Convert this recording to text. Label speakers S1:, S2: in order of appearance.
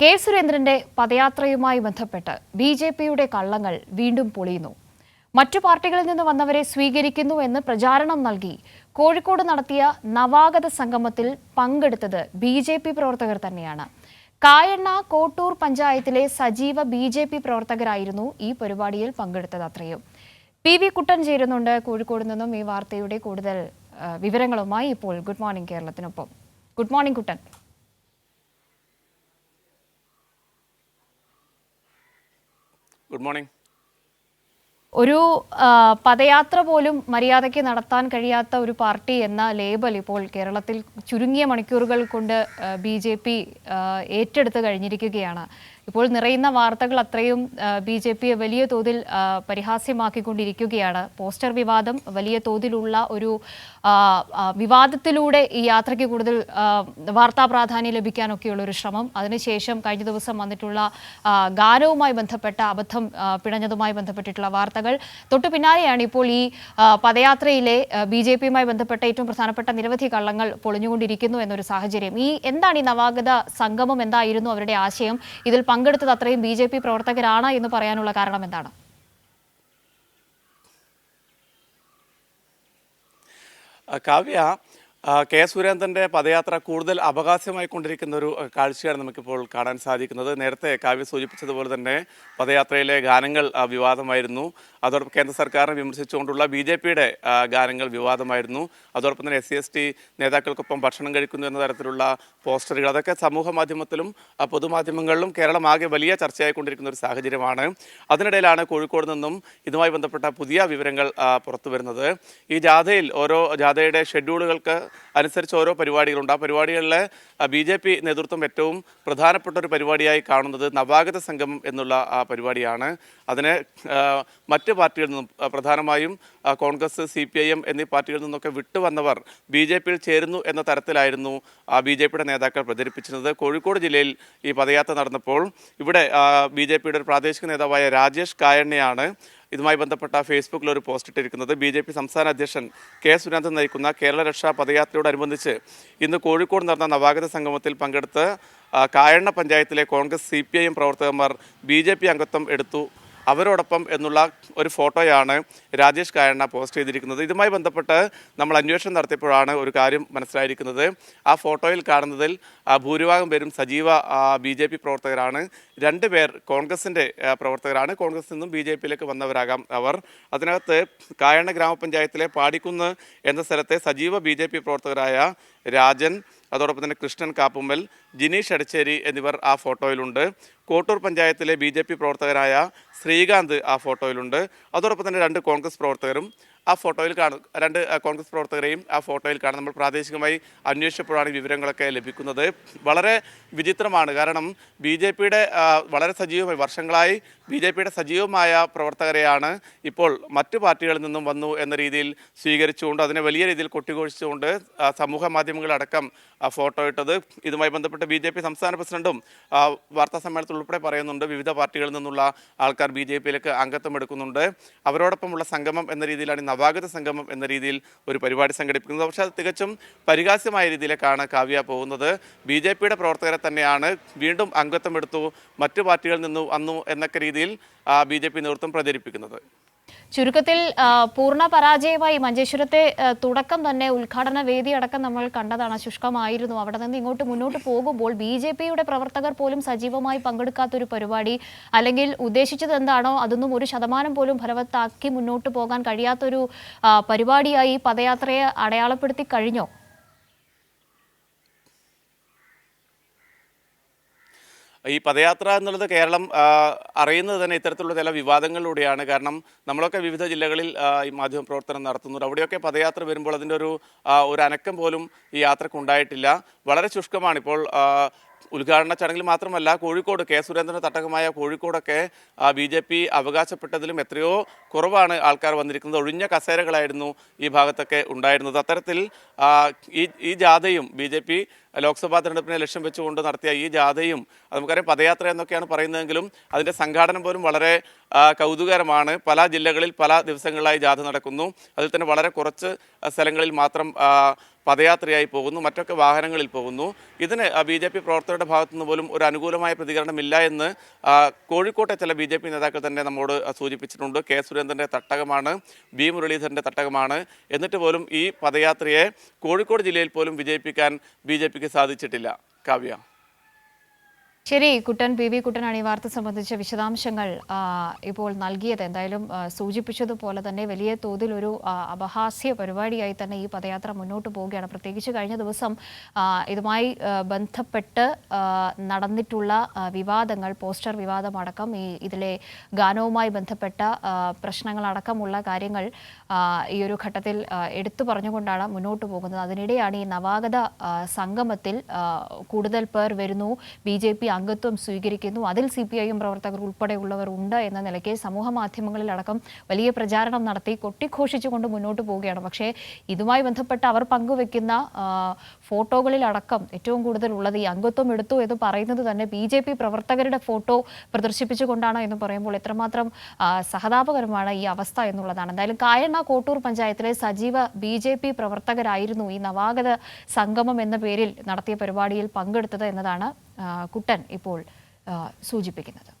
S1: K സുരേന്ദ്രന്റെ പദയാത്രയുമായി ബന്ധപ്പെട്ട് B J പിയുടെ കള്ളങ്ങൾ വീണ്ടും പൊളിയുന്നു. മറ്റു പാർട്ടികളിൽ നിന്ന് വന്നവരെ സ്വീകരിക്കുന്നു എന്ന് പ്രചാരണം നൽകി കോഴിക്കോട് നടത്തിയ നവാഗത സംഗമത്തിൽ പങ്കെടുത്തത് ബി ജെ പി പ്രവർത്തകർ തന്നെയാണ്. കായണ്ണ കോട്ടൂർ പഞ്ചായത്തിലെ സജീവ ബി ജെ പി പ്രവർത്തകരായിരുന്നു ഈ പരിപാടിയിൽ പങ്കെടുത്തത് അത്രയും. പി വി കുട്ടൻ ചേരുന്നുണ്ട് കോഴിക്കോട് നിന്നും ഈ വാർത്തയുടെ കൂടുതൽ വിവരങ്ങളുമായി ഇപ്പോൾ good morning കേരളത്തിനൊപ്പം. Good morning Kuttan.
S2: Good morning
S1: ഒരു പദയാത്ര പോലും മര്യാദയ്ക്ക് നടത്താൻ കഴിയാത്ത ഒരു പാർട്ടി എന്ന ലേബൽ ഇപ്പോൾ കേരളത്തിൽ ചുരുങ്ങിയ മണിക്കൂറുകൾ കൊണ്ട് ബി ജെ പി ഏറ്റെടുത്ത് കഴിഞ്ഞിരിക്കുകയാണ്. ഇപ്പോൾ നിറയുന്ന വാർത്തകൾ അത്രയും ബി ജെ പിയെ വലിയ തോതിൽ പരിഹാസ്യമാക്കിക്കൊണ്ടിരിക്കുകയാണ്. പോസ്റ്റർ വിവാദം വലിയ തോതിലുള്ള ഒരു വിവാദത്തിലൂടെ ഈ യാത്രയ്ക്ക് കൂടുതൽ വാർത്താ പ്രാധാന്യം ലഭിക്കാനൊക്കെയുള്ള ഒരു ശ്രമം. അതിനുശേഷം കഴിഞ്ഞ ദിവസം വന്നിട്ടുള്ള ഗാനവുമായി ബന്ധപ്പെട്ട അബദ്ധം പിണഞ്ഞതുമായി ബന്ധപ്പെട്ടിട്ടുള്ള വാർത്തകൾ. തൊട്ടു പിന്നാലെയാണ് ഇപ്പോൾ ഈ പദയാത്രയിലെ ബി ജെ പിയുമായി ബന്ധപ്പെട്ട ഏറ്റവും പ്രധാനപ്പെട്ട നിരവധി കള്ളങ്ങൾ പൊളിഞ്ഞുകൊണ്ടിരിക്കുന്നു എന്നൊരു സാഹചര്യം. ഈ എന്താണ് ഈ നവാഗത സംഗമം? എന്തായിരുന്നു അവരുടെ ആശയം? ഇതിൽ പങ്കെടുത്തത് അത്രയും ബി ജെ പി പ്രവർത്തകരാണ് എന്ന് പറയാനുള്ള കാരണം എന്താണ്?
S2: കാവ്യ കെ സുരേന്ദ്രന്റെ പദയാത്ര കൂടുതൽ അവകാശമായി കൊണ്ടിരിക്കുന്ന ഒരു കാഴ്ചയാണ് നമുക്കിപ്പോൾ കാണാൻ സാധിക്കുന്നത്. നേരത്തെ കാവ്യ സൂചിപ്പിച്ചതുപോലെ തന്നെ പദയാത്രയിലെ ഗാനങ്ങൾ വിവാദമായിരുന്നു. അതോടൊപ്പം കേന്ദ്ര സർക്കാരിനെ വിമർശിച്ചുകൊണ്ടുള്ള ബി ജെ പിയുടെ ഗാനങ്ങൾ വിവാദമായിരുന്നു. അതോടൊപ്പം തന്നെ എസ് സി എസ് ടി നേതാക്കൾക്കൊപ്പം ഭക്ഷണം കഴിക്കുന്നു എന്ന തരത്തിലുള്ള പോസ്റ്ററുകൾ അതൊക്കെ സമൂഹ മാധ്യമത്തിലും പൊതുമാധ്യമങ്ങളിലും കേരളമാകെ വലിയ ചർച്ചയായിക്കൊണ്ടിരിക്കുന്ന ഒരു സാഹചര്യമാണ്. അതിനിടയിലാണ് കോഴിക്കോട് നിന്നും ഇതുമായി ബന്ധപ്പെട്ട പുതിയ വിവരങ്ങൾ പുറത്തു വരുന്നത് ഈ ജാഥയിൽ ഓരോ ജാഥയുടെ ഷെഡ്യൂളുകൾക്ക് അനുസരിച്ച് ഓരോ പരിപാടികളുണ്ട്. ആ പരിപാടികളിലെ ബി ജെ പി നേതൃത്വം ഏറ്റവും പ്രധാനപ്പെട്ട ഒരു പരിപാടിയായി കാണുന്നത് നവാഗത സംഗമം എന്നുള്ള ആ പരിപാടിയാണ്. അതിന് മറ്റ് പാർട്ടികളിൽ നിന്നും പ്രധാനമായും Congress C P I M എന്നീ പാർട്ടികളിൽ നിന്നൊക്കെ വിട്ടുവന്നവർ ബി ജെ പിയിൽ ചേരുന്നു എന്ന തരത്തിലായിരുന്നു ബി ജെ പിയുടെ നേതാക്കൾ പ്രചരിപ്പിച്ചിരുന്നത്. കോഴിക്കോട് ജില്ലയിൽ ഈ പദയാത്ര നടന്നപ്പോൾ ഇവിടെ ബി ജെ പിയുടെ ഒരു പ്രാദേശിക നേതാവായ രാജേഷ് കായണ്ണയാണ് ഇതുമായി ബന്ധപ്പെട്ട ഫേസ്ബുക്കിൽ ഒരു പോസ്റ്റ് ഇട്ടിരിക്കുന്നത്. ബി ജെ പി സംസ്ഥാന അധ്യക്ഷൻ കെ സുരേന്ദ്രൻ നയിക്കുന്ന കേരള രക്ഷാ പദയാത്രയോടനുബന്ധിച്ച് ഇന്ന് കോഴിക്കോട് നടന്ന നവാഗത സംഗമത്തിൽ പങ്കെടുത്ത് കായണ്ണ പഞ്ചായത്തിലെ കോൺഗ്രസ് സി പ്രവർത്തകന്മാർ ബി അംഗത്വം എടുത്തു. അവരോടൊപ്പം എന്നുള്ള ഒരു ഫോട്ടോയാണ് രാജേഷ് കായണ്ണ പോസ്റ്റ് ചെയ്തിരിക്കുന്നത്. ഇതുമായി ബന്ധപ്പെട്ട് നമ്മൾ അന്വേഷണം നടത്തിയപ്പോഴാണ് ഒരു കാര്യം മനസ്സിലായിരിക്കുന്നത്. ആ ഫോട്ടോയിൽ കാണുന്നതിൽ ഭൂരിഭാഗം പേരും സജീവ ബി ജെ പി പ്രവർത്തകരാണ്. രണ്ട് പേർ കോൺഗ്രസിന്റെ പ്രവർത്തകരാണ്. കോൺഗ്രസിൽ നിന്നും ബി ജെ പിയിലേക്ക് വന്നവരാകാം അവർ. അതിനകത്ത് കായണ്ണ ഗ്രാമപഞ്ചായത്തിലെ പാടിക്കുന്ന് എന്ന സ്ഥലത്തെ സജീവ ബി പ്രവർത്തകരായ രാജൻ അതോടൊപ്പം തന്നെ കൃഷ്ണൻ കാപ്പുമ്മൽ ജിനീഷ് അടിച്ചേരി എന്നിവർ ആ ഫോട്ടോയിലുണ്ട്. കോട്ടൂർ പഞ്ചായത്തിലെ ബി പ്രവർത്തകരായ ശ്രീകാന്ത് ആ ഫോട്ടോയിലുണ്ട്. അതോടൊപ്പം തന്നെ രണ്ട് കോൺഗ്രസ് പ്രവർത്തകരും ആ ഫോട്ടോയിൽ കാണും രണ്ട് കോൺഗ്രസ് പ്രവർത്തകരെയും ആ ഫോട്ടോയിൽ കാണും നമ്മൾ പ്രാദേശികമായി അന്വേഷിച്ചപ്പോഴാണ് വിവരങ്ങളൊക്കെ ലഭിക്കുന്നത്. വളരെ വിചിത്രമാണ്. കാരണം ബി ജെ പിയുടെ വളരെ സജീവമായി വർഷങ്ങളായി ബി ജെ പിയുടെ സജീവമായ പ്രവർത്തകരെയാണ് ഇപ്പോൾ മറ്റു പാർട്ടികളിൽ നിന്നും വന്നു എന്ന രീതിയിൽ സ്വീകരിച്ചുകൊണ്ട് അതിനെ വലിയ രീതിയിൽ കൊട്ടിഘോഷിച്ചുകൊണ്ട് സമൂഹ മാധ്യമങ്ങളടക്കം ഫോട്ടോ ഇട്ടത്. ഇതുമായി ബന്ധപ്പെട്ട് ബി ജെ പി സംസ്ഥാന പ്രസിഡന്റും വാർത്താ സമ്മേളനത്തിൽ ഉൾപ്പെടെ പറയുന്നുണ്ട്. വിവിധ പാർട്ടികളിൽ നിന്നുള്ള ആൾക്കാർ ബി ജെ പിയിലേക്ക് അംഗത്വം എടുക്കുന്നുണ്ട്. അവരോടൊപ്പമുള്ള സംഗമം എന്ന രീതിയിലാണ് ഈ നവാഗത സംഗമം എന്ന രീതിയിൽ ഒരു പരിപാടി സംഘടിപ്പിക്കുന്നത്. പക്ഷേ അത് തികച്ചും പരിഹാസ്യമായ രീതിയിലേക്കാണ് കാവ്യ പോകുന്നത്. ബി ജെ പിയുടെ പ്രവർത്തകരെ തന്നെയാണ് വീണ്ടും അംഗത്വം എടുത്തു മറ്റു പാർട്ടികളിൽ നിന്നു വന്നു എന്നൊക്കെ രീതിയിൽ ബി ജെ പി നേതൃത്വം പ്രചരിപ്പിക്കുന്നത്.
S1: ചുരുക്കത്തിൽ പൂർണ പരാജയമായി മഞ്ചേശ്വരത്തെ തുടക്കം തന്നെ ഉദ്ഘാടന വേദി അടക്കം നമ്മൾ കണ്ടതാണ്. ശുഷ്കമായിരുന്നു. അവിടെ നിന്ന് ഇങ്ങോട്ട് മുന്നോട്ട് പോകുമ്പോൾ ബി ജെ പിയുടെ പ്രവർത്തകർ പോലും സജീവമായി പങ്കെടുക്കാത്ത ഒരു പരിപാടി. അല്ലെങ്കിൽ ഉദ്ദേശിച്ചത് എന്താണോ അതൊന്നും ഒരു ശതമാനം പോലും ഫലവത്താക്കി മുന്നോട്ട് പോകാൻ കഴിയാത്തൊരു പരിപാടിയായി പദയാത്രയെ അടയാളപ്പെടുത്തി കഴിഞ്ഞോ?
S2: ഈ പദയാത്ര എന്നുള്ളത് കേരളം അറിയുന്നത് തന്നെ ഇത്തരത്തിലുള്ള ചില വിവാദങ്ങളിലൂടെയാണ്. കാരണം നമ്മളൊക്കെ വിവിധ ജില്ലകളിൽ ഈ മാധ്യമ പ്രവർത്തനം നടത്തുന്നുണ്ട്. അവിടെയൊക്കെ പദയാത്ര വരുമ്പോൾ അതിന്റെ ഒരു ഒരു അനക്കം പോലും ഈ യാത്രയ്ക്ക് ഉണ്ടായിട്ടില്ല. വളരെ ശുഷ്കമാണ് ഇപ്പോൾ ഉദ്ഘാടന ചടങ്ങിൽ മാത്രമല്ല കോഴിക്കോട് കെ സുരേന്ദ്രൻ തട്ടകമായ കോഴിക്കോടൊക്കെ ബി ജെ പി അവകാശപ്പെട്ടതിലും എത്രയോ കുറവാണ് ആൾക്കാർ വന്നിരിക്കുന്നത്. ഒഴിഞ്ഞ കസേരകളായിരുന്നു ഈ ഭാഗത്തൊക്കെ ഉണ്ടായിരുന്നത്. അത്തരത്തിൽ ഈ ഈ ജാഥയും ബി ജെ പി ലോക്സഭാ തെരഞ്ഞെടുപ്പിനെ ലക്ഷ്യം വെച്ചുകൊണ്ട് നടത്തിയ ഈ ജാഥയും നമുക്കറിയാം പദയാത്ര എന്നൊക്കെയാണ് പറയുന്നതെങ്കിലും അതിന്റെ സംഘാടനം പോലും വളരെ കൗതുകരമാണ് പല ജില്ലകളിൽ പല ദിവസങ്ങളിലായി ജാഥ നടക്കുന്നു. അതിൽ തന്നെ വളരെ കുറച്ച് സ്ഥലങ്ങളിൽ മാത്രം പദയാത്രയായി പോകുന്നു. മറ്റൊക്കെ വാഹനങ്ങളിൽ പോകുന്നു. ഇതിന് ബി ജെ പി പ്രവർത്തകരുടെ ഭാഗത്തു നിന്ന് പോലും ഒരു അനുകൂലമായ പ്രതികരണമില്ല എന്ന് കോഴിക്കോട്ടെ ചില ബി ജെ പി നേതാക്കൾ തന്നെ നമ്മോട് സൂചിപ്പിച്ചിട്ടുണ്ട്. കെ സുരേന്ദ്രന്റെ തട്ടകമാണ് ബി മുരളീധരന്റെ തട്ടകമാണ്. എന്നിട്ട് പോലും ഈ പദയാത്രയെ കോഴിക്കോട് ജില്ലയിൽ പോലും വിജയിപ്പിക്കാൻ ബി ജെ പിക്ക് സാധിച്ചിട്ടില്ല. കാവ്യ.
S1: ശരി കുട്ടൻ പി വി കുട്ടനാണ് ഈ വാർത്ത സംബന്ധിച്ച വിശദാംശങ്ങൾ ഇപ്പോൾ നൽകിയത്. എന്തായാലും സൂചിപ്പിച്ചതുപോലെ തന്നെ വലിയ തോതിൽ ഒരു അപഹാസ്യ പരിപാടിയായി തന്നെ ഈ പദയാത്ര മുന്നോട്ട് പോവുകയാണ്. പ്രത്യേകിച്ച് കഴിഞ്ഞ ദിവസം ഇതുമായി ബന്ധപ്പെട്ട് നടന്നിട്ടുള്ള വിവാദങ്ങൾ പോസ്റ്റർ വിവാദമടക്കം ഈ ഇതിലെ ഗാനവുമായി ബന്ധപ്പെട്ട പ്രശ്നങ്ങളടക്കമുള്ള കാര്യങ്ങൾ ഈ ഒരു ഘട്ടത്തിൽ എടുത്തു പറഞ്ഞുകൊണ്ടാണ് മുന്നോട്ട് പോകുന്നത്. അതിനിടെയാണ് ഈ നവാഗത സംഗമത്തിൽ കൂടുതൽ പേർ വരുന്നു. ബി ജെ പി അംഗത്വം സ്വീകരിക്കുന്നു. അതിൽ സി പി ഐ എം പ്രവർത്തകർ ഉൾപ്പെടെയുള്ളവർ ഉണ്ട് എന്ന നിലയ്ക്ക് സമൂഹ മാധ്യമങ്ങളിലടക്കം വലിയ പ്രചാരണം നടത്തി കൊട്ടിഘോഷിച്ചുകൊണ്ട് മുന്നോട്ട് പോവുകയാണ്. പക്ഷേ ഇതുമായി ബന്ധപ്പെട്ട് അവർ പങ്കുവെക്കുന്ന ഫോട്ടോകളിലടക്കം ഏറ്റവും കൂടുതൽ ഉള്ളത് ഈ അംഗത്വം എടുത്തു എന്ന് പറയുന്നത് തന്നെ ബി ജെ പി പ്രവർത്തകരുടെ ഫോട്ടോ പ്രദർശിപ്പിച്ചുകൊണ്ടാണ് എന്ന് പറയുമ്പോൾ എത്രമാത്രം സഹതാപകരമാണ് ഈ അവസ്ഥ എന്നുള്ളതാണ്. എന്തായാലും കായണ്ണ കോട്ടൂർ പഞ്ചായത്തിലെ സജീവ ബി ജെ പി പ്രവർത്തകരായിരുന്നു ഈ നവാഗത സംഗമം എന്ന പേരിൽ നടത്തിയ പരിപാടിയിൽ പങ്കെടുത്തത് എന്നതാണ് കുട്ടൻ ഇപ്പോൾ സൂചിപ്പിക്കുന്നത്.